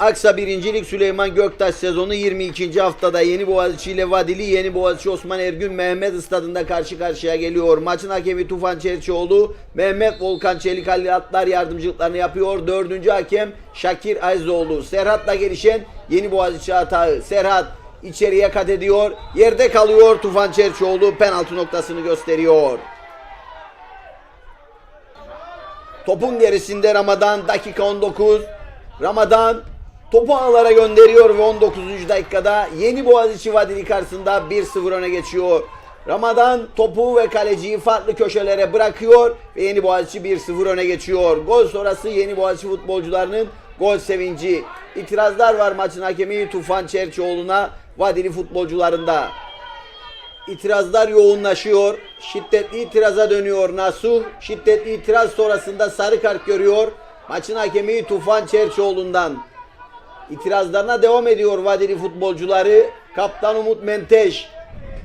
Aksa 1. Lig Süleyman Göktaş sezonu 22. haftada Yeni Boğaziçi ile Vadili Yeni Boğaziçi Osman Ergün Mehmet Stadında karşı karşıya geliyor. Maçın hakemi Tufan Çerçioğlu, Mehmet Volkan Çelik Ali Atlar yardımcılıklarını yapıyor. Dördüncü hakem Şakir Ayzoğlu. Serhat'la gelişen Yeni Boğaziçi hatağı. Serhat içeriye kat ediyor. Yerde kalıyor Tufan Çerçioğlu penaltı noktasını gösteriyor. Topun gerisinde Ramadan dakika 19. Ramadan topu ağlara gönderiyor ve 19. dakikada Yeni Boğaziçi Vadili karşısında 1-0 öne geçiyor. Ramadan topu ve kaleciyi farklı köşelere bırakıyor ve Yeni Boğaziçi 1-0 öne geçiyor. Gol sonrası Yeni Boğaziçi futbolcularının gol sevinci. İtirazlar var maçın hakemi Tufan Çerçioğlu'na Vadili futbolcularında. İtirazlar yoğunlaşıyor. Şiddetli itiraza dönüyor Nasuh. Şiddetli itiraz sonrasında sarı kart görüyor. Maçın hakemi Tufan Çerçoğlu'ndan. İtirazlarına devam ediyor Vadili futbolcuları. Kaptan Umut Menteş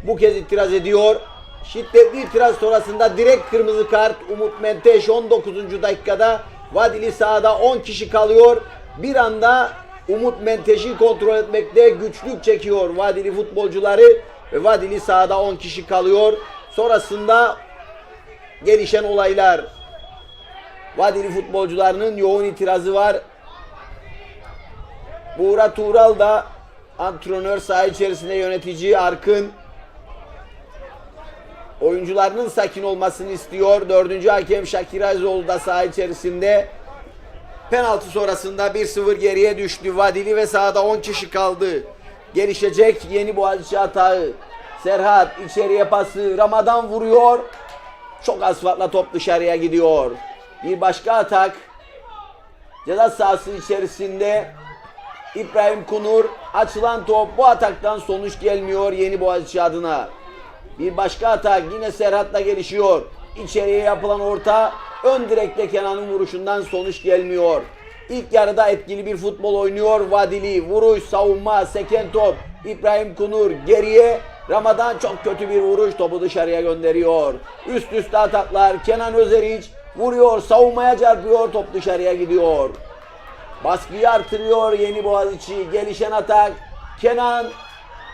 bu kez itiraz ediyor. Şiddetli itiraz sonrasında direkt kırmızı kart Umut Menteş 19. dakikada Vadili sahada 10 kişi kalıyor. Bir anda Umut Menteş'i kontrol etmekte güçlük çekiyor Vadili futbolcuları ve Vadili sahada 10 kişi kalıyor. Sonrasında gelişen olaylar Vadili futbolcularının yoğun itirazı var. Buğra Tuğral da antrenör saha içerisinde yönetici Arkın oyuncularının sakin olmasını istiyor. Dördüncü hakem Şakir Azoğlu da saha içerisinde. Penaltı sonrasında 1-0 geriye düştü. Vadili ve sahada 10 kişi kaldı. Gelişecek yeni Boğaziçi hatağı. Serhat içeriye pası. Ramadan vuruyor. Çok az farkla top dışarıya gidiyor. Bir başka atak. Ceza sahası içerisinde İbrahim Kunur açılan top bu ataktan sonuç gelmiyor Yeni Boğaziçi adına. Bir başka atak yine Serhat'la gelişiyor. İçeriye yapılan orta ön direkte Kenan'ın vuruşundan sonuç gelmiyor. İlk yarıda etkili bir futbol oynuyor Vadili. Vuruş, savunma, seken top. İbrahim Kunur geriye. Ramadan çok kötü bir vuruş topu dışarıya gönderiyor. Üst üste ataklar. Kenan Özeriç vuruyor, savunmaya çarpıyor, top dışarıya gidiyor. Baskıyı artırıyor Yeni Boğaziçi. Gelişen atak. Kenan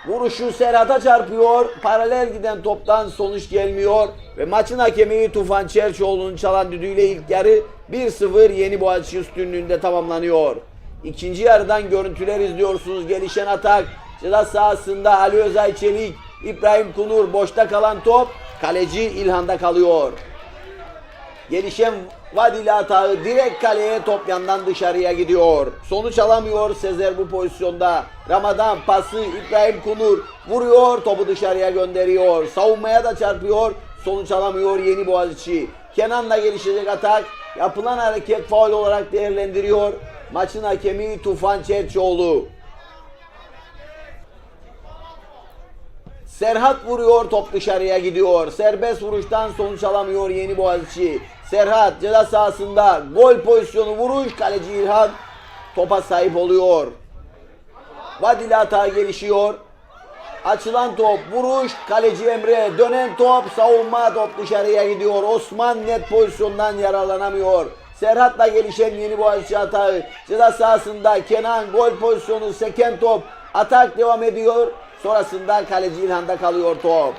vuruşu Serhat'a çarpıyor. Paralel giden toptan sonuç gelmiyor. Ve maçın hakemi Tufan Çerçoğlu'nun çalan düdüğüyle ilk yarı 1-0 Yeni Boğaziçi üstünlüğünde tamamlanıyor. İkinci yarıdan görüntüler izliyorsunuz. Gelişen atak. Ceza sahasında Ali Özay Çelik, İbrahim Kunur boşta kalan top kaleci İlhan'da kalıyor. Gelişen Vadili hatağı direkt kaleye top yandan dışarıya gidiyor. Sonuç alamıyor Sezer bu pozisyonda. Ramadan pası İbrahim Kunur vuruyor topu dışarıya gönderiyor. Savunmaya da çarpıyor. Sonuç alamıyor Yeni Boğaziçi. Kenan'la gelişecek atak yapılan hareket faul olarak değerlendiriyor. Maçın hakemi Tufan Çerçoğlu. Serhat vuruyor top dışarıya gidiyor. Serbest vuruştan sonuç alamıyor Yeni Boğaziçi. Serhat ceza sahasında gol pozisyonu vuruş kaleci İlhan topa sahip oluyor. Vadili hata gelişiyor. Açılan top vuruş kaleci Emre dönen top savunma top dışarıya gidiyor. Osman net pozisyondan yararlanamıyor. Serhat'la gelişen Yeni Boğaziçi hatağı ceza sahasında Kenan gol pozisyonu seken top atak devam ediyor. Sonrasında kaleci İlhan'da kalıyor top.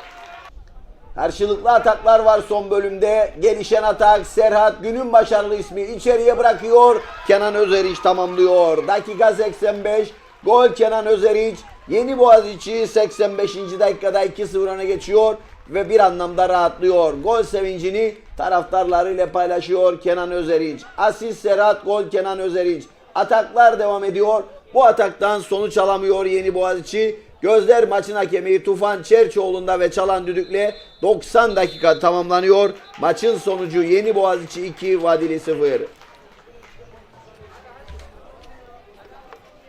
Karşılıklı ataklar var son bölümde. Gelişen atak Serhat günün başarılı ismi içeriye bırakıyor. Kenan Özeriç tamamlıyor. Dakika 85. Gol Kenan Özeriç. Yeni Boğaziçi 85. dakikada 2-0 öne geçiyor ve bir anlamda rahatlıyor. Gol sevincini taraftarlarıyla paylaşıyor Kenan Özeriç. Asis Serhat gol Kenan Özeriç. Ataklar devam ediyor. Bu ataktan sonuç alamıyor Yeni Boğaziçi. Gözler maçın hakemi Tufan Çerçoğlu'nda ve çalan düdükle 90 dakika tamamlanıyor. Maçın sonucu Yeni Boğaziçi 2 Vadili 0.